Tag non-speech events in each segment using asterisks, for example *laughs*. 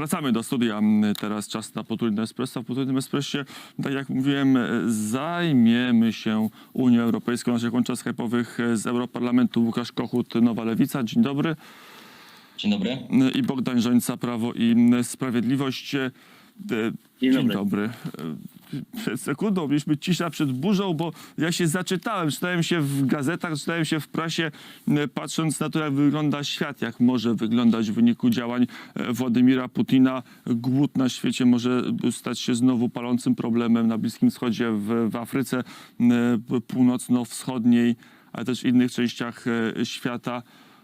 wracamy do studia. Teraz czas na potrójne espresso. W potrójnym espressie, tak jak mówiłem, zajmiemy się Unią Europejską. Naszych łącza skype'owych z Europarlamentu Łukasz Kochut, Nowa Lewica. Dzień dobry. Dzień dobry. I Bogdan Żońca, Prawo i Sprawiedliwość. E, Dzień Dzień dobry. dobry. E, Przed sekundą mieliśmy cisza przed burzą, bo ja się zaczytałem, czytałem się w gazetach, czytałem się w prasie, e, patrząc na to, jak wygląda świat, jak może wyglądać w wyniku działań Władimira Putina. Głód na świecie może stać się znowu palącym problemem na Bliskim Wschodzie, w, w Afryce północno-wschodniej, ale też w innych częściach świata.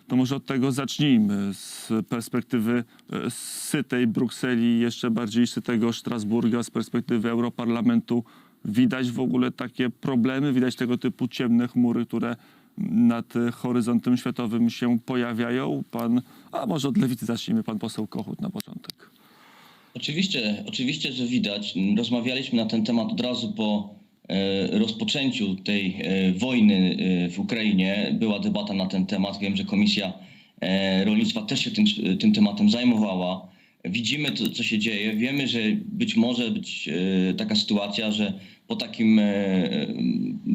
To może od tego zacznijmy z perspektywy e, sytej Brukseli, jeszcze bardziej sytego Strasburga, z perspektywy Europarlamentu. Widać w ogóle takie problemy, widać tego typu ciemne chmury, które nad horyzontem światowym się pojawiają. Pan, a może od lewicy zacznijmy, pan poseł Kochut na początek. Oczywiście, oczywiście, że widać. Rozmawialiśmy na ten temat od razu po rozpoczęciu tej e, wojny e, w Ukrainie. Była debata na ten temat. Wiem, że Komisja e, Rolnictwa też się tym, tym tematem zajmowała. Widzimy, to, co się dzieje. Wiemy, że być może być e, taka sytuacja, że po takim, e,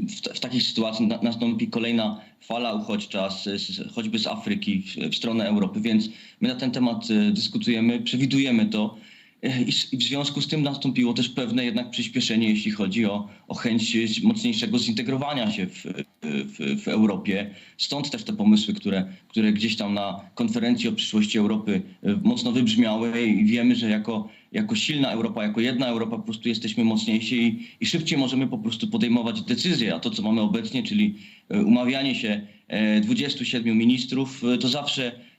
w, w takiej sytuacji na, nastąpi kolejna fala uchodźcza, z, z, choćby z Afryki w, w stronę Europy, więc my na ten temat e, dyskutujemy, przewidujemy to. I w związku z tym nastąpiło też pewne jednak przyspieszenie, jeśli chodzi o, o chęć mocniejszego zintegrowania się w, w, w Europie. Stąd też te pomysły, które, które gdzieś tam na konferencji o przyszłości Europy e, mocno wybrzmiały i wiemy, że jako, jako silna Europa, jako jedna Europa po prostu jesteśmy mocniejsi i, i szybciej możemy po prostu podejmować decyzje, a to co mamy obecnie, czyli e, umawianie się e, 27 ministrów, e, to zawsze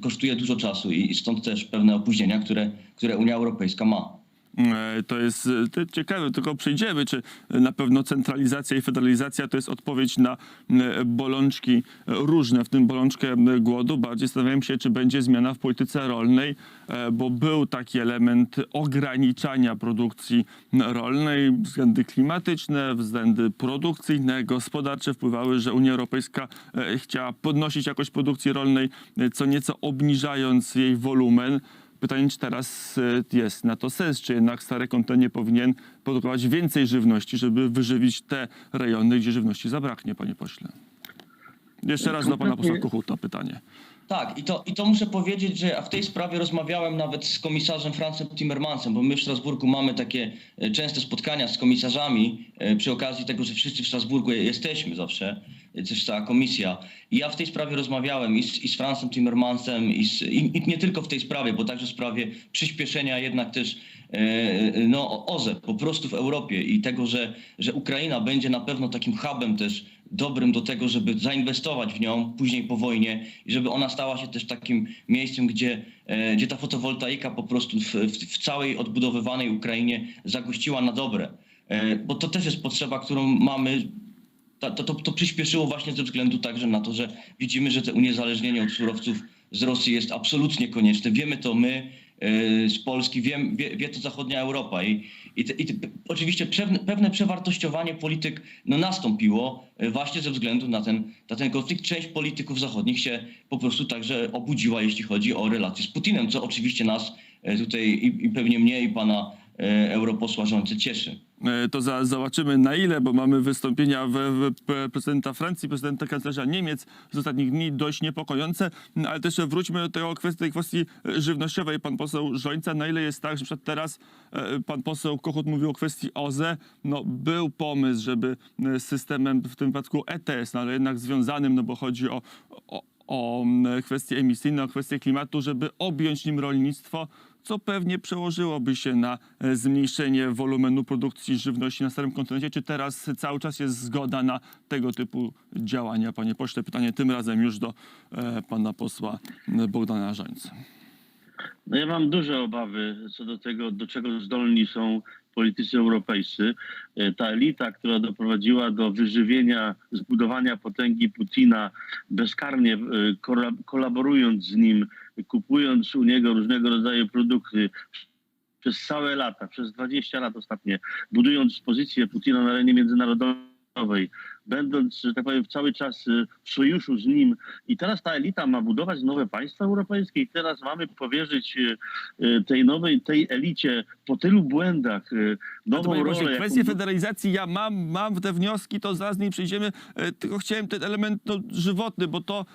kosztuje dużo czasu i i stąd też pewne opóźnienia, które, które Unia Europejska ma. E, To jest e, to ciekawe, tylko przejdziemy, czy na pewno centralizacja i federalizacja to jest odpowiedź na e, bolączki różne, w tym bolączkę głodu. Bardziej zastanawiam się, czy będzie zmiana w polityce rolnej, bo był taki element ograniczania produkcji rolnej. Względy klimatyczne, względy produkcyjne, gospodarcze wpływały, że Unia Europejska chciała podnosić jakość produkcji rolnej, co nieco obniżając jej wolumen. Pytanie, czy teraz e, jest na to sens, czy jednak stary kontent nie powinien produkować więcej żywności, żeby wyżywić te rejony, gdzie żywności zabraknie, panie pośle? Jeszcze raz do pana posła Kuchuta pytanie. Tak, i to, i to muszę powiedzieć, że w tej sprawie rozmawiałem nawet z komisarzem Francem Timmermansem, bo my w Strasburgu mamy takie e, częste spotkania z komisarzami e, przy okazji tego, że wszyscy w Strasburgu jesteśmy zawsze, też cała komisja. I ja w tej sprawie rozmawiałem i z, i z Francem Timmermansem, i, z, i, i nie tylko w tej sprawie, bo także w sprawie przyspieszenia jednak też e, no, OZE po prostu w Europie i tego, że, że Ukraina będzie na pewno takim hubem też dobrym do tego, żeby zainwestować w nią później po wojnie i żeby ona stała się też takim miejscem, gdzie, e, gdzie ta fotowoltaika po prostu w, w, w całej odbudowywanej Ukrainie zagościła na dobre. E, Bo to też jest potrzeba, którą mamy. To, to, to przyspieszyło właśnie ze względu także na to, że widzimy, że to uniezależnienie od surowców z Rosji jest absolutnie konieczne. Wiemy to my e, z Polski, wiem, wie, wie to zachodnia Europa i, i, te, i te, oczywiście pewne, pewne przewartościowanie polityk no, nastąpiło e, właśnie ze względu na ten, na ten konflikt. Część polityków zachodnich się po prostu także obudziła, jeśli chodzi o relacje z Putinem, co oczywiście nas e, tutaj i, i pewnie mnie i pana europosła rządzy cieszy. E, To za, zobaczymy na ile, bo mamy wystąpienia w, w pre- prezydenta Francji, prezydenta kanclerza Niemiec z ostatnich dni dość niepokojące, ale też wróćmy do tego kwestii, tej kwestii e, żywnościowej. Pan poseł Żońca, na ile jest tak, że przed teraz e, pan poseł Kochut mówił o kwestii OZE, no był pomysł, żeby e, systemem, w tym wypadku ETS, no, ale jednak związanym, no bo chodzi o, o, o kwestie emisyjne, o kwestie klimatu, żeby objąć nim rolnictwo, co pewnie przełożyłoby się na e, zmniejszenie wolumenu produkcji żywności na starym kontynencie. Czy teraz cały czas jest zgoda na tego typu działania, panie pośle? Pytanie tym razem już do e, pana posła Bogdana Żańca. No ja mam duże obawy co do tego, do czego zdolni są politycy europejscy. E, Ta elita, która doprowadziła do wyżywienia, zbudowania potęgi Putina, bezkarnie kola- kolaborując z nim, kupując u niego różnego rodzaju produkty przez całe lata, przez 20 lat ostatnie, budując pozycję Putina na arenie międzynarodowej, będąc, że tak powiem, cały czas y, w sojuszu z nim. I teraz ta elita ma budować nowe państwa europejskie i teraz mamy powierzyć y, y, tej nowej, tej elicie po tylu błędach No nową panie rolę. jaką kwestię federalizacji ja mam, mam te wnioski, to zaraz z niej przejdziemy, tylko chciałem ten element no, żywotny, bo to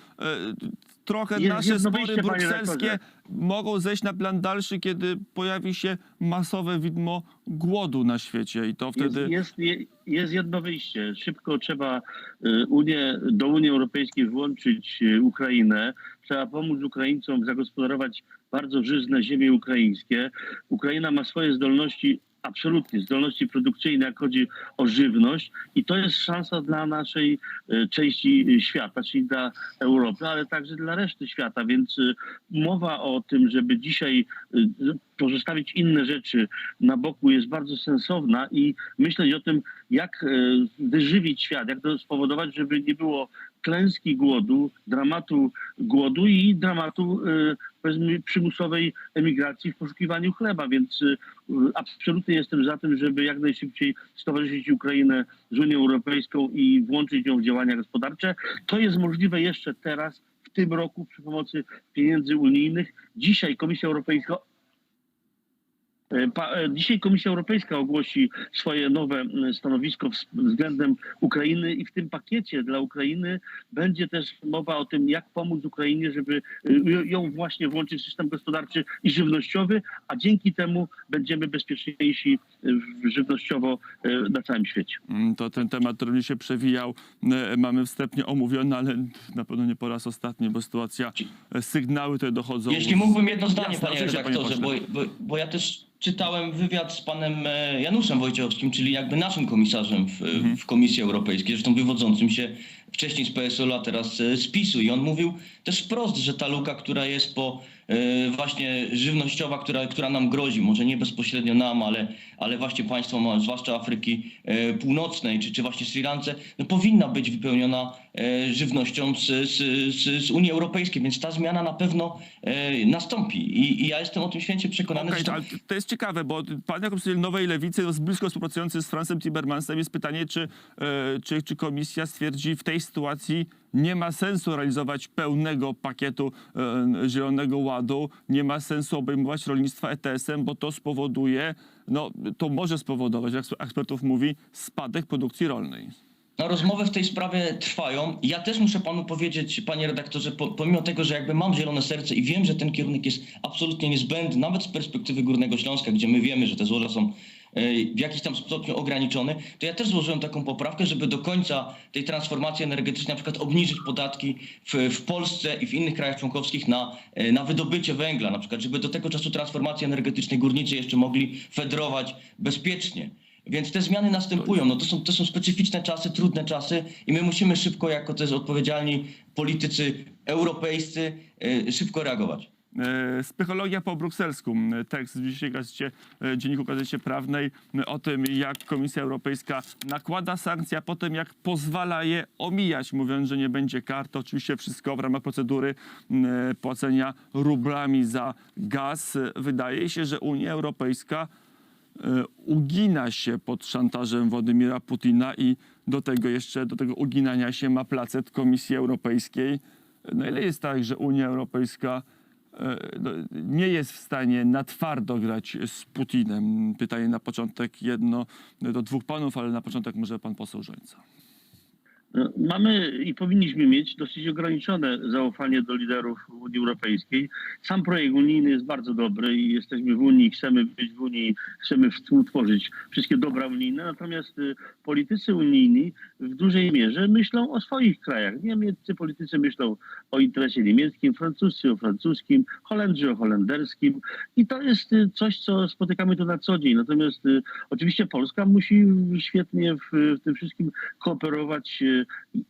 trochę Jest nasze jedno spory wyjście, panie brukselskie mogą zejść na plan dalszy, kiedy pojawi się masowe widmo głodu na świecie i to wtedy... Jest, jest, je- jest jedno wyjście. Szybko trzeba y, Unię, do Unii Europejskiej włączyć y, Ukrainę. Trzeba pomóc Ukraińcom zagospodarować bardzo żyzne ziemie ukraińskie. Ukraina ma swoje zdolności, absolutnie zdolności produkcyjne, jak chodzi o żywność i to jest szansa dla naszej y, części świata, czyli dla Europy, ale także dla reszty świata, więc y, mowa o tym, żeby dzisiaj y, pozostawić inne rzeczy na boku jest bardzo sensowna i myśleć o tym, jak e, wyżywić świat, jak to spowodować, żeby nie było klęski głodu, dramatu głodu i dramatu e, przymusowej emigracji w poszukiwaniu chleba, więc e, absolutnie jestem za tym, żeby jak najszybciej stowarzyszyć Ukrainę z Unią Europejską i włączyć ją w działania gospodarcze. To jest możliwe jeszcze teraz, w tym roku przy pomocy pieniędzy unijnych. Dzisiaj Komisja Europejska dzisiaj Komisja Europejska ogłosi swoje nowe stanowisko względem Ukrainy i w tym pakiecie dla Ukrainy będzie też mowa o tym, jak pomóc Ukrainie, żeby e, ją- właśnie włączyć w system gospodarczy i żywnościowy, a dzięki temu będziemy bezpieczniejsi e, w- żywnościowo e, na całym świecie. Mm, To ten temat, który mnie się przewijał, e, mamy wstępnie omówiony, ale na pewno nie po raz ostatni, bo sytuacja, e, sygnały te dochodzą. Jeśli mógłbym jedno zdanie, Jasne, panie oczywiście, panie redaktorze, bo, bo, bo ja też czytałem wywiad z panem e, Januszem Wojciechowskim, czyli jakby naszym komisarzem w, Mhm. w Komisji Europejskiej, zresztą wywodzącym się wcześniej z PSL, a teraz e, z PiSu. I on mówił też wprost, że ta luka, która jest po właśnie żywnościowa, która, która nam grozi, może nie bezpośrednio nam, ale, ale właśnie państwom, zwłaszcza Afryki e, Północnej, czy, czy właśnie Sri Lance, no, powinna być wypełniona e, żywnością z, z, z, z Unii Europejskiej, więc ta zmiana na pewno e, nastąpi. I, I ja jestem o tym święcie przekonany. Zresztą- ale to jest ciekawe, bo pan jako przedstawiciel Nowej Lewicy, no, z blisko współpracujący z Francem Timmermansem, jest pytanie, czy, e, czy, czy komisja stwierdzi w tej sytuacji nie ma sensu realizować pełnego pakietu e, Zielonego Ładu, nie ma sensu obejmować rolnictwa ETS-em, bo to spowoduje, no to może spowodować, jak ekspertów mówi, spadek produkcji rolnej. No, rozmowy w tej sprawie trwają. Ja też muszę panu powiedzieć, panie redaktorze, po, pomimo tego, że jakby mam zielone serce i wiem, że ten kierunek jest absolutnie niezbędny, nawet z perspektywy Górnego Śląska, gdzie my wiemy, że te złoża są w jakiś tam stopniu ograniczone, to ja też złożyłem taką poprawkę, żeby do końca tej transformacji energetycznej na przykład obniżyć podatki w, w Polsce i w innych krajach członkowskich na, e, na wydobycie węgla, na przykład, żeby do tego czasu transformacji energetycznej górnicy jeszcze mogli fedrować bezpiecznie. Więc te zmiany następują. No to, są, to są specyficzne czasy, trudne czasy i my musimy szybko, jako też odpowiedzialni politycy europejscy, e, szybko reagować. E, Psychologia po brukselsku. Tekst w dzisiejszej gazecie, e, dzienniku Gazecie Prawnej o tym, jak Komisja Europejska nakłada sankcje, a potem jak pozwala je omijać, mówiąc, że nie będzie kar. To oczywiście wszystko w ramach procedury e, płacenia rublami za gaz. Wydaje się, że Unia Europejska ugina się pod szantażem Władimira Putina i do tego jeszcze, do tego uginania się ma placet Komisji Europejskiej. No ile jest tak, że Unia Europejska nie jest w stanie na twardo grać z Putinem? Pytanie na początek jedno do dwóch panów, ale na początek może pan poseł Żońca. No, Mamy i powinniśmy mieć dosyć ograniczone zaufanie do liderów Unii Europejskiej. Sam projekt unijny jest bardzo dobry i jesteśmy w Unii, chcemy być w Unii, chcemy współtworzyć wszystkie dobra unijne, natomiast y, politycy unijni w dużej mierze myślą o swoich krajach. Niemieccy politycy myślą o interesie niemieckim, francuscy o francuskim, Holendrzy o holenderskim i to jest y, coś, co spotykamy tu na co dzień. Natomiast y, oczywiście Polska musi świetnie w, w tym wszystkim kooperować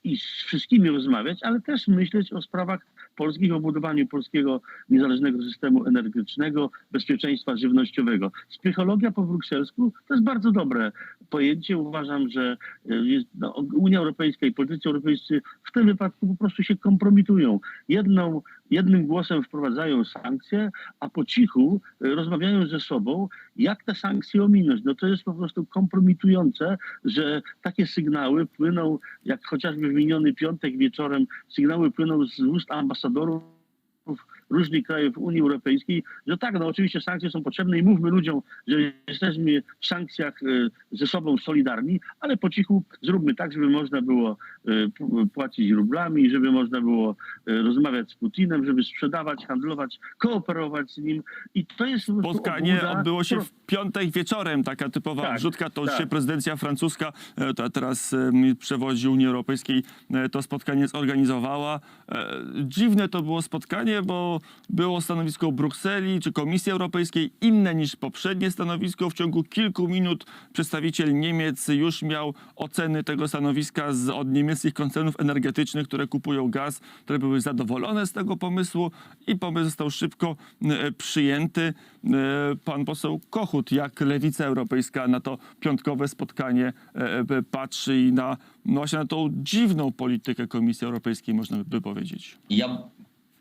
i z wszystkimi rozmawiać, ale też myśleć o sprawach polskich, o budowaniu polskiego niezależnego systemu energetycznego, bezpieczeństwa żywnościowego. Psychologia po brukselsku to jest bardzo dobre pojęcie. Uważam, że y, jest, no, Unia Europejska i politycy europejscy w tym wypadku po prostu się kompromitują. Jedną, jednym głosem wprowadzają sankcje, a po cichu y, rozmawiają ze sobą, jak te sankcje ominąć. No to jest po prostu kompromitujące, że takie sygnały płyną, jak chociażby w miniony piątek wieczorem, sygnały płyną z ust ambasadorów różnych krajów Unii Europejskiej, że tak, no oczywiście sankcje są potrzebne i mówmy ludziom, że jesteśmy w sankcjach e, ze sobą solidarni, ale po cichu zróbmy tak, żeby można było e, płacić rublami, żeby można było e, rozmawiać z Putinem, żeby sprzedawać, handlować, kooperować z nim i to jest Spotkanie odbyło się w piątek wieczorem, taka typowa Tak, wrzutka, to tak. się prezydencja francuska, ta teraz przewodzi Unii Europejskiej, to spotkanie zorganizowała. Dziwne to było spotkanie, bo było stanowisko Brukseli czy Komisji Europejskiej inne niż poprzednie stanowisko. W ciągu kilku minut przedstawiciel Niemiec już miał oceny tego stanowiska z, od niemieckich koncernów energetycznych, które kupują gaz, które były zadowolone z tego pomysłu i pomysł został szybko e, przyjęty. E, Pan poseł Kochut, jak lewica europejska na to piątkowe spotkanie e, patrzy i na no właśnie na tą dziwną politykę Komisji Europejskiej, można by powiedzieć. Ja,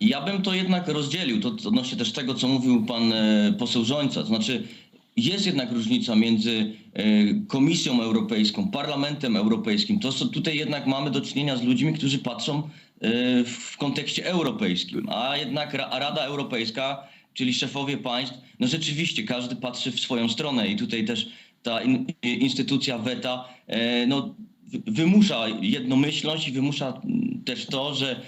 ja bym to jednak rozdzielił, to odnośnie też tego, co mówił pan e, poseł Żońca. To znaczy, jest jednak różnica między e, Komisją Europejską, Parlamentem Europejskim. To są, tutaj jednak mamy do czynienia z ludźmi, którzy patrzą e, w kontekście europejskim, a jednak Ra- Rada Europejska, czyli szefowie państw, no rzeczywiście każdy patrzy w swoją stronę i tutaj też ta in, instytucja weta no, wy- wymusza jednomyślność i wymusza też to, że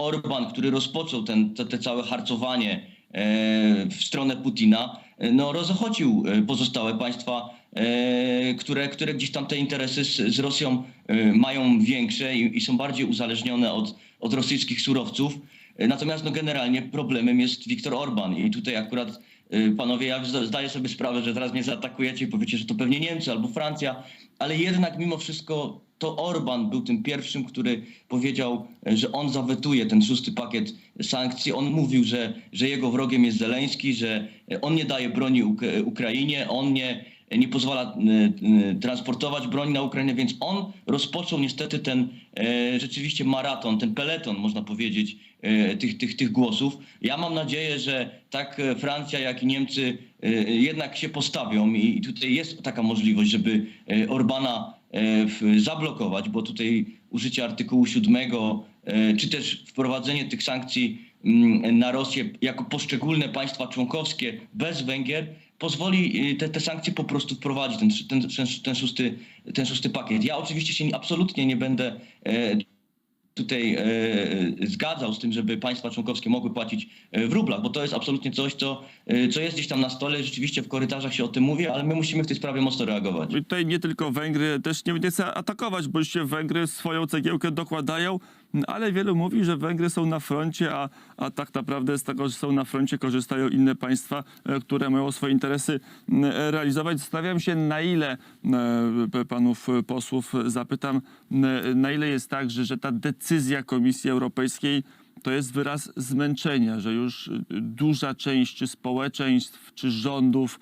Orban, który rozpoczął ten, te, te całe harcowanie e, w stronę Putina, e, no rozochocił e, pozostałe państwa, które, które gdzieś tam te interesy z, z Rosją mają większe i, i są bardziej uzależnione od, od rosyjskich surowców. Natomiast no, generalnie problemem jest Viktor Orban i tutaj akurat panowie, ja zda- zdaję sobie sprawę, że teraz mnie zaatakujecie i powiecie, że to pewnie Niemcy albo Francja, ale jednak mimo wszystko to Orban był tym pierwszym, który powiedział, że on zawetuje ten szósty pakiet sankcji. On mówił, że, że jego wrogiem jest Zeleński, że on nie daje broni Uk- Ukrainie, on nie, nie pozwala e, e, transportować broni na Ukrainę, więc on rozpoczął niestety ten e, rzeczywiście maraton, ten peleton, można powiedzieć, tych, tych, tych głosów. Ja mam nadzieję, że tak Francja, jak i Niemcy jednak się postawią i tutaj jest taka możliwość, żeby Orbana zablokować, bo tutaj użycie artykułu 7, e, czy też wprowadzenie tych sankcji mm, na Rosję jako poszczególne państwa członkowskie bez Węgier pozwoli e, te, te sankcje po prostu wprowadzić, ten, ten, ten, szósty, ten szósty pakiet. Ja oczywiście się nie- absolutnie nie będę e, tutaj e, zgadzał z tym, żeby państwa członkowskie mogły płacić e, w rublach, bo to jest absolutnie coś, co, e, co jest gdzieś tam na stole, rzeczywiście w korytarzach się o tym mówi, ale my musimy w tej sprawie mocno reagować. I tutaj nie tylko Węgry, też nie, nie chcę atakować, bo się Węgry swoją cegiełkę dokładają, ale wielu mówi, że Węgry są na froncie, a, a tak naprawdę z tego, że są na froncie, korzystają inne państwa, e, które mają swoje interesy m, realizować. Zastanawiam się, na ile e, panów posłów zapytam, na ile jest tak, że, że ta decyzja Komisji Europejskiej to jest wyraz zmęczenia, że już duża część społeczeństw, czy rządów,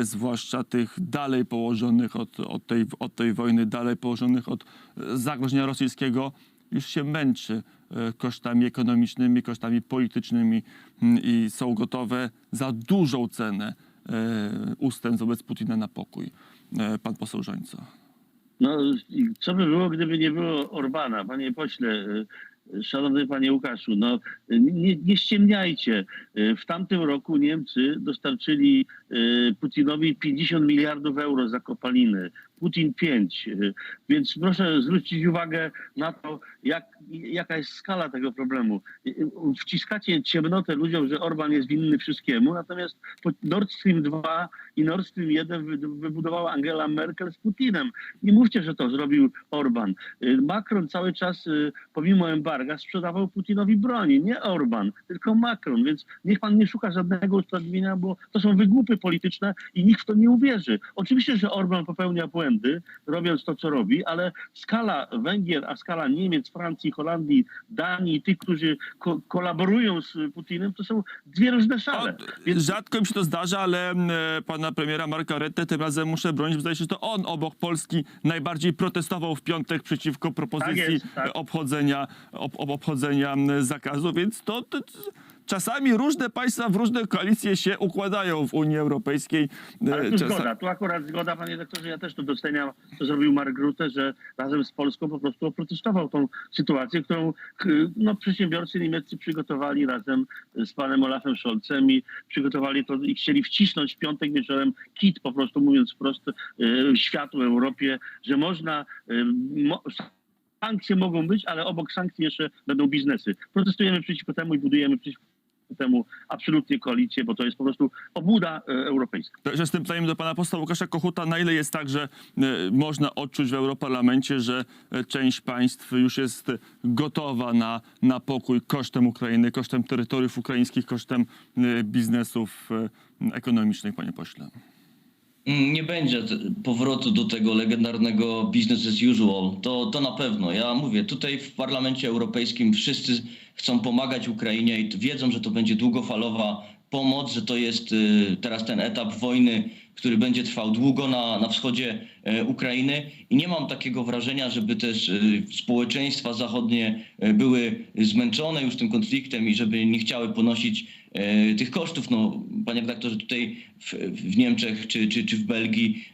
zwłaszcza tych dalej położonych od, od, tej, od tej wojny, dalej położonych od e, zagrożenia rosyjskiego, już się męczy e, kosztami ekonomicznymi, kosztami politycznymi m, i są gotowe za dużą cenę e, ustęp wobec Putina na pokój. E, Pan poseł Żońco. No, co by było, gdyby nie było Orbana? Panie pośle, szanowny panie Łukaszu, no nie, nie ściemniajcie. W tamtym roku Niemcy dostarczyli Putinowi 50 miliardów euro za kopaliny. Putin 5. Y, Więc proszę zwrócić uwagę na to, jak, jaka jest skala tego problemu. Y, y, Wciskacie ciemnotę ludziom, że Orban jest winny wszystkiemu, natomiast Nord Stream 2 i Nord Stream 1 wy- wybudowała Angela Merkel z Putinem. Nie mówcie, że to zrobił Orban. Macron cały czas, pomimo embarga, sprzedawał Putinowi broni. Nie Orban, tylko Macron. Więc niech pan nie szuka żadnego usprawiedliwienia, bo to są wygłupy polityczne i nikt w to nie uwierzy. Oczywiście, że Orban popełnia błędy. Błędy, robiąc to, co robi, ale skala Węgier, a skala Niemiec, Francji, Holandii, Danii, tych, którzy ko- kolaborują z Putinem, to są dwie różne szale. O, Rzadko mi się to zdarza, ale e, pana premiera Marka Rutte tym razem muszę bronić, bo zdaje się, że to on obok Polski najbardziej protestował w piątek przeciwko propozycji Tak jest, tak. obchodzenia, ob, ob, obchodzenia zakazu, więc to, to czasami różne państwa w różne koalicje się układają w Unii Europejskiej. E, Ale tu czasa- zgoda, tu akurat zgoda, panie doktorze, ja też to doceniam, co zrobił Mark Rutte, że razem z Polską po prostu oprotestował tą sytuację, którą k- no, przedsiębiorcy niemieccy przygotowali razem z panem Olafem Scholzem i przygotowali to i chcieli wcisnąć w piątek wieczorem kit, po prostu mówiąc wprost, e, światu, Europie, że można, e, mo, sankcje mogą być, ale obok sankcji jeszcze będą biznesy. Protestujemy przeciwko temu i budujemy przeciwko temu absolutnie koalicję, bo to jest po prostu obłuda e, europejska. Także z tym pytaniem do pana posła Łukasza Kochuta, na ile jest tak, że e, można odczuć w Europarlamencie, że e, część państw już jest gotowa na, na pokój kosztem Ukrainy, kosztem terytoriów ukraińskich, kosztem biznesów ekonomicznych, panie pośle? Mm, Nie będzie powrotu do tego legendarnego business as usual. To, to na pewno. Ja mówię, tutaj w Parlamencie Europejskim wszyscy chcą pomagać Ukrainie i wiedzą, że to będzie długofalowa pomoc, że to jest y, teraz ten etap wojny, który będzie trwał długo na, na wschodzie e, Ukrainy i nie mam takiego wrażenia, żeby też y, społeczeństwa zachodnie e, były zmęczone już tym konfliktem i żeby nie chciały ponosić e, tych kosztów. No, panie redaktorze, tutaj w, w Niemczech czy, czy, czy w Belgii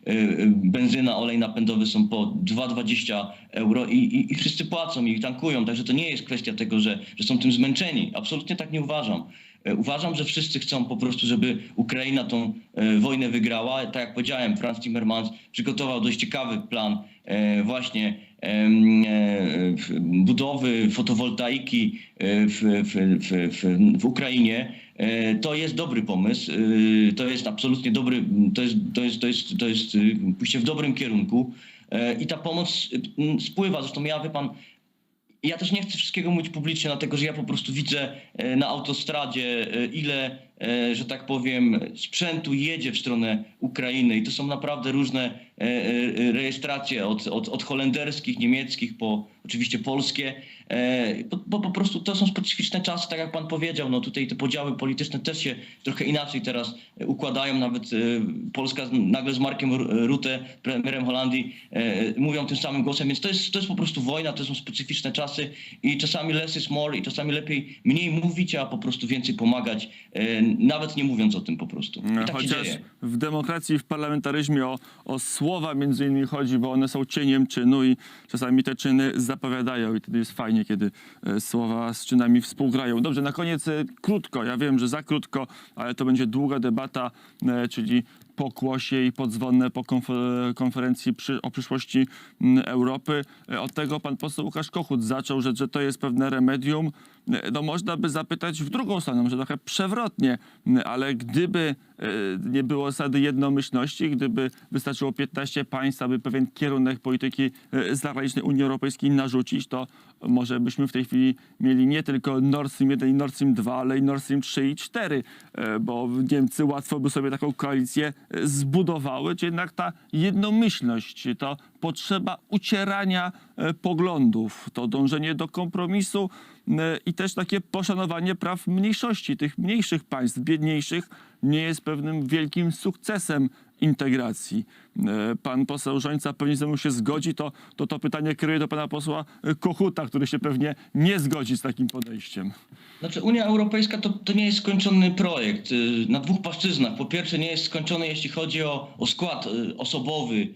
benzyna, olej napędowy są po 2,20 euro i, i, i wszyscy płacą i tankują, także to nie jest kwestia tego, że, że są tym zmęczeni. Absolutnie tak nie uważam. E, Uważam, że wszyscy chcą po prostu, żeby Ukraina tą e, wojnę wygrała. Tak jak powiedziałem, Franz Timmermans przygotował dość ciekawy plan e, właśnie budowy fotowoltaiki w, w, w, w, Ukrainie. To jest dobry pomysł. To jest absolutnie dobry, to jest, to jest, to jest, to jest pójście w dobrym kierunku. I ta pomoc spływa. Zresztą ja, wie pan, ja też nie chcę wszystkiego mówić publicznie, dlatego że ja po prostu widzę e, na autostradzie, e, ile, że tak powiem, sprzętu jedzie w stronę Ukrainy i to są naprawdę różne e, e, rejestracje od, od, od holenderskich, niemieckich po oczywiście polskie, e, bo, bo po prostu to są specyficzne czasy, tak jak pan powiedział, no tutaj te podziały polityczne też się trochę inaczej teraz e, układają, nawet e, Polska nagle z Markiem Rutte, premierem Holandii, e, mówią tym samym głosem, więc to jest, to jest po prostu wojna, to są specyficzne czasy i czasami less is more i czasami lepiej mniej mówić, a po prostu więcej pomagać, e, nawet nie mówiąc o tym po prostu. I tak się Chociaż dzieje. w demokracji, w parlamentaryzmie o, o słowa między innymi chodzi, bo one są cieniem czynu i czasami te czyny zapowiadają i wtedy jest fajnie, kiedy e, słowa z czynami współgrają. Dobrze, na koniec e, krótko, ja wiem, że za krótko, ale to będzie długa debata, e, czyli pokłosie i podzwonne po konfer- konferencji przy, o przyszłości Europy. E, Od tego pan poseł Łukasz Kochut zaczął, że, że to jest pewne remedium. E, No można by zapytać w drugą stronę, może trochę przewrotnie, ale gdyby e, nie było zasady jednomyślności, gdyby wystarczyło 15 państw, aby pewien kierunek polityki e, zagranicznej Unii Europejskiej narzucić, to może byśmy w tej chwili mieli nie tylko Nord Stream 1 i Nord Stream 2, ale i Nord Stream 3 i 4, e, bo Niemcy łatwo by sobie taką koalicję e, zbudowały, czy jednak ta jednomyślność, to potrzeba ucierania e, poglądów, to dążenie do kompromisu e, i też takie poszanowanie praw mniejszości, tych mniejszych państw, biedniejszych, nie jest pewnym wielkim sukcesem integracji. E, Pan poseł Żońca pewnie ze mną się zgodzi, to, to to pytanie kieruję do pana posła Kochuta, który się pewnie nie zgodzi z takim podejściem. Znaczy Unia Europejska to, to nie jest skończony projekt y, na dwóch płaszczyznach. Po pierwsze nie jest skończony jeśli chodzi o, o skład y, osobowy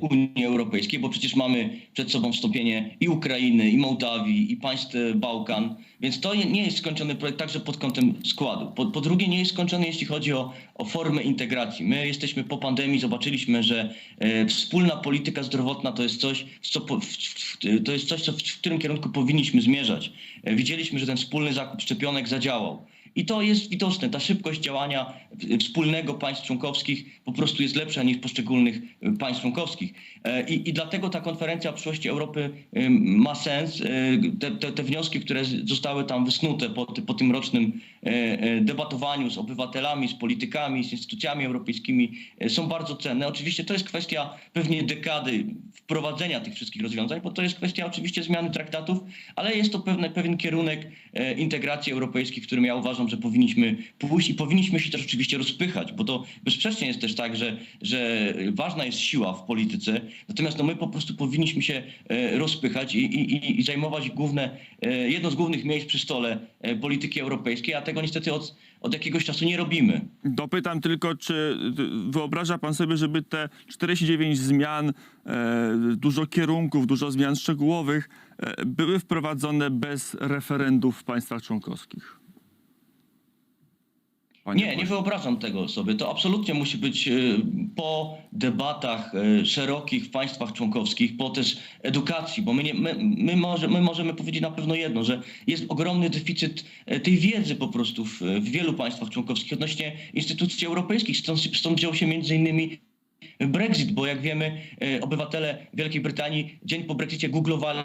Unii Europejskiej, bo przecież mamy przed sobą wstąpienie i Ukrainy, i Mołdawii, i państw y, Bałkan, więc to nie jest skończony projekt także pod kątem składu. Po, po drugie nie jest skończony jeśli chodzi o, o formę integracji. My jesteśmy po pandemii, zobaczyliśmy, że e, wspólna polityka zdrowotna to jest coś, co, w, w, to jest coś, co, w, w którym kierunku powinniśmy zmierzać. E, widzieliśmy, że ten wspólny zakup szczepionek zadziałał. I to jest widoczne. Ta szybkość działania wspólnego państw członkowskich po prostu jest lepsza niż poszczególnych e, państw członkowskich. E, I, i dlatego ta konferencja o przyszłości Europy ma sens. E, Te, te, te wnioski, które zostały tam wysnute po, po tym rocznym debatowaniu z obywatelami, z politykami, z instytucjami europejskimi są bardzo cenne. Oczywiście to jest kwestia pewnie dekady wprowadzenia tych wszystkich rozwiązań, bo to jest kwestia oczywiście zmiany traktatów, ale jest to pewne, pewien kierunek integracji europejskiej, w którym ja uważam, że powinniśmy pójść i powinniśmy się też oczywiście rozpychać, bo to bezsprzecznie jest też tak, że, że ważna jest siła w polityce, natomiast no, my po prostu powinniśmy się e, rozpychać i, i, i- zajmować główne, e, jedno z głównych miejsc przy stole e, polityki europejskiej, a tego niestety od, od jakiegoś czasu nie robimy. Dopytam tylko, czy wyobraża pan sobie, żeby te 49 zmian, dużo kierunków, dużo zmian szczegółowych były wprowadzone bez referendów w państwach członkowskich? Nie, nie wyobrażam tego sobie. To absolutnie musi być e, po debatach e, szerokich w państwach członkowskich, po też edukacji, bo my, nie, my, my, może, my możemy powiedzieć na pewno jedno, że jest ogromny deficyt e, tej wiedzy po prostu w, w wielu państwach członkowskich odnośnie instytucji europejskich. Stąd, stąd wziął się między innymi Brexit, bo jak wiemy, obywatele Wielkiej Brytanii dzień po Brexicie googlowali,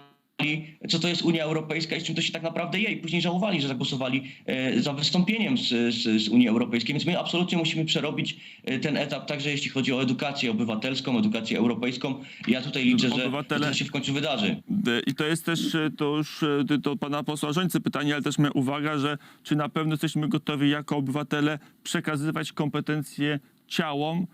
co to jest Unia Europejska i z czym to się tak naprawdę je. I później żałowali, że zagłosowali e, za wystąpieniem z, z, z Unii Europejskiej. Więc my absolutnie musimy przerobić e, ten etap, także jeśli chodzi o edukację obywatelską, edukację europejską. Ja tutaj liczę, że, Obywatele- to się w końcu wydarzy. E, I to jest też, to już do pana posła Żońcy pytanie, ale też moja uwaga, że czy na pewno jesteśmy gotowi jako obywatele przekazywać kompetencje ciałom,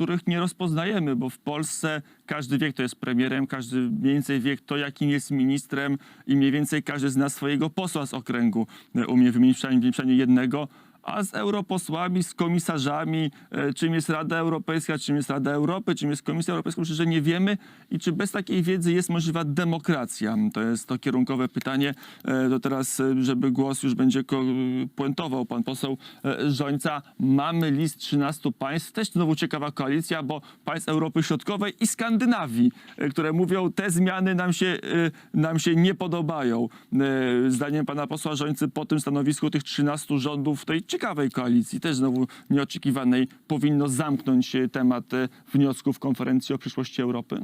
których nie rozpoznajemy, bo w Polsce każdy wie, kto jest premierem, każdy mniej więcej wie, kto jakim jest ministrem i mniej więcej każdy zna swojego posła z okręgu. E, Umie wymienić przynajmniej, jednego. A z europosłami, z komisarzami, e, czym jest Rada Europejska, czym jest Rada Europy, czym jest Komisja Europejska, myślę, że nie wiemy i czy bez takiej wiedzy jest możliwa demokracja. To jest to kierunkowe pytanie. E, To teraz, e, żeby głos już będzie puentował pan poseł Żońca. Mamy list 13 państw, też znowu ciekawa koalicja, bo państw Europy Środkowej i Skandynawii, które mówią, te zmiany nam się, nam się nie podobają. Zdaniem pana posła Żońcy po tym stanowisku tych 13 rządów tej ciekawej koalicji, też znowu nieoczekiwanej, powinno zamknąć e, temat e, wniosków konferencji o przyszłości Europy?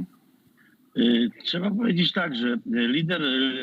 Y, Trzeba powiedzieć tak, że lider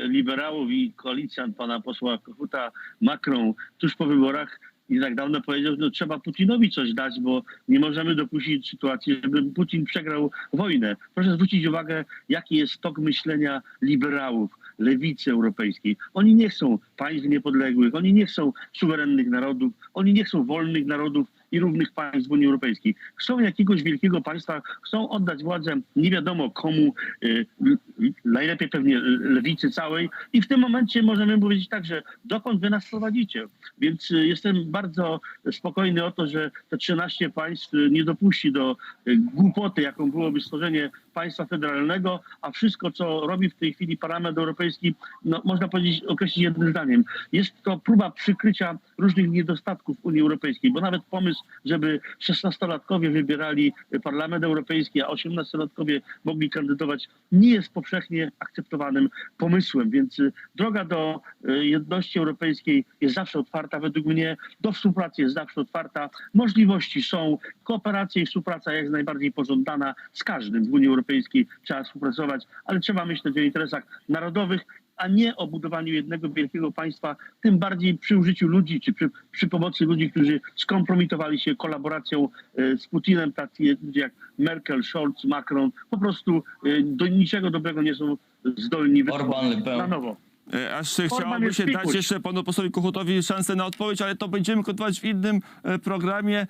liberałów i koalicjant pana posła Kochuta Macron tuż po wyborach nie tak dawno powiedział, że trzeba Putinowi coś dać, bo nie możemy dopuścić sytuacji, żeby Putin przegrał wojnę. Proszę zwrócić uwagę, jaki jest tok myślenia liberałów, lewicy europejskiej. Oni nie chcą państw niepodległych, oni nie chcą suwerennych narodów, oni nie chcą wolnych narodów i równych państw w Unii Europejskiej. Chcą jakiegoś wielkiego państwa, chcą oddać władzę nie wiadomo komu, y, l- najlepiej pewnie lewicy całej i w tym momencie możemy powiedzieć tak, że dokąd wy nas prowadzicie. Więc y, jestem bardzo spokojny o to, że te 13 państw y, nie dopuści do y, głupoty, jaką byłoby stworzenie państwa federalnego, a wszystko, co robi w tej chwili Parlament Europejski, no, można powiedzieć, określić jednym zdaniem. Jest to próba przykrycia różnych niedostatków Unii Europejskiej, bo nawet pomysł, żeby 16-latkowie wybierali Parlament Europejski, a 18-latkowie mogli kandydować, nie jest powszechnie akceptowanym pomysłem, więc y, droga do y, jedności europejskiej jest zawsze otwarta. Według mnie, do współpracy jest zawsze otwarta, możliwości są, kooperacja i współpraca jak najbardziej pożądana z każdym. W Unii Europejskiej trzeba współpracować, ale trzeba myśleć o interesach narodowych, a nie o budowaniu jednego wielkiego państwa, tym bardziej przy użyciu ludzi, czy przy, przy pomocy ludzi, którzy skompromitowali się kolaboracją e, z Putinem, tacy ludzie jak Merkel, Scholz, Macron, po prostu e, do niczego dobrego nie są zdolni Orban, na nowo. E, Aż chciałoby się dać jeszcze panu posłowi Kochutowi szansę na odpowiedź, ale to będziemy kontynuować w innym programie.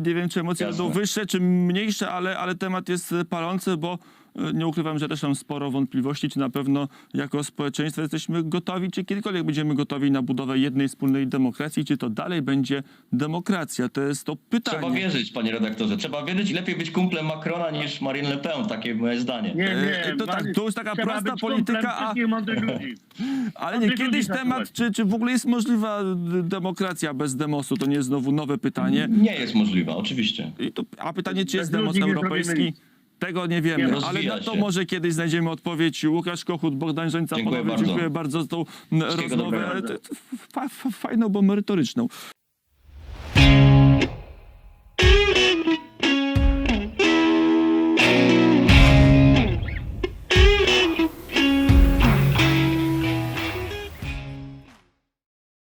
Nie wiem, czy emocje Jasne. będą wyższe, czy mniejsze, ale, ale temat jest palący, bo nie ukrywam, że też mam sporo wątpliwości, czy na pewno jako społeczeństwo jesteśmy gotowi, czy kiedykolwiek będziemy gotowi na budowę jednej wspólnej demokracji, czy to dalej będzie demokracja. To jest to pytanie. Trzeba wierzyć, panie redaktorze. Trzeba wierzyć i lepiej być kumplem Macrona niż Marine Le Pen. Takie moje zdanie. Nie, nie, E, to tak, to jest taka trzeba prosta polityka, a-. *laughs* Ale nie, kiedyś temat, czy, czy w ogóle jest możliwa demokracja bez demosu, to nie jest znowu nowe pytanie. Nie jest możliwa, oczywiście. I to, a pytanie, czy jest demos europejski? Tego nie wiemy, ale na to się. może kiedyś znajdziemy odpowiedź. Łukasz Kochut, Bogdan Żońca, Dziękuję panowie, bardzo. dziękuję bardzo za tą mm, Wszystkiego rozmowę fajną, bo merytoryczną.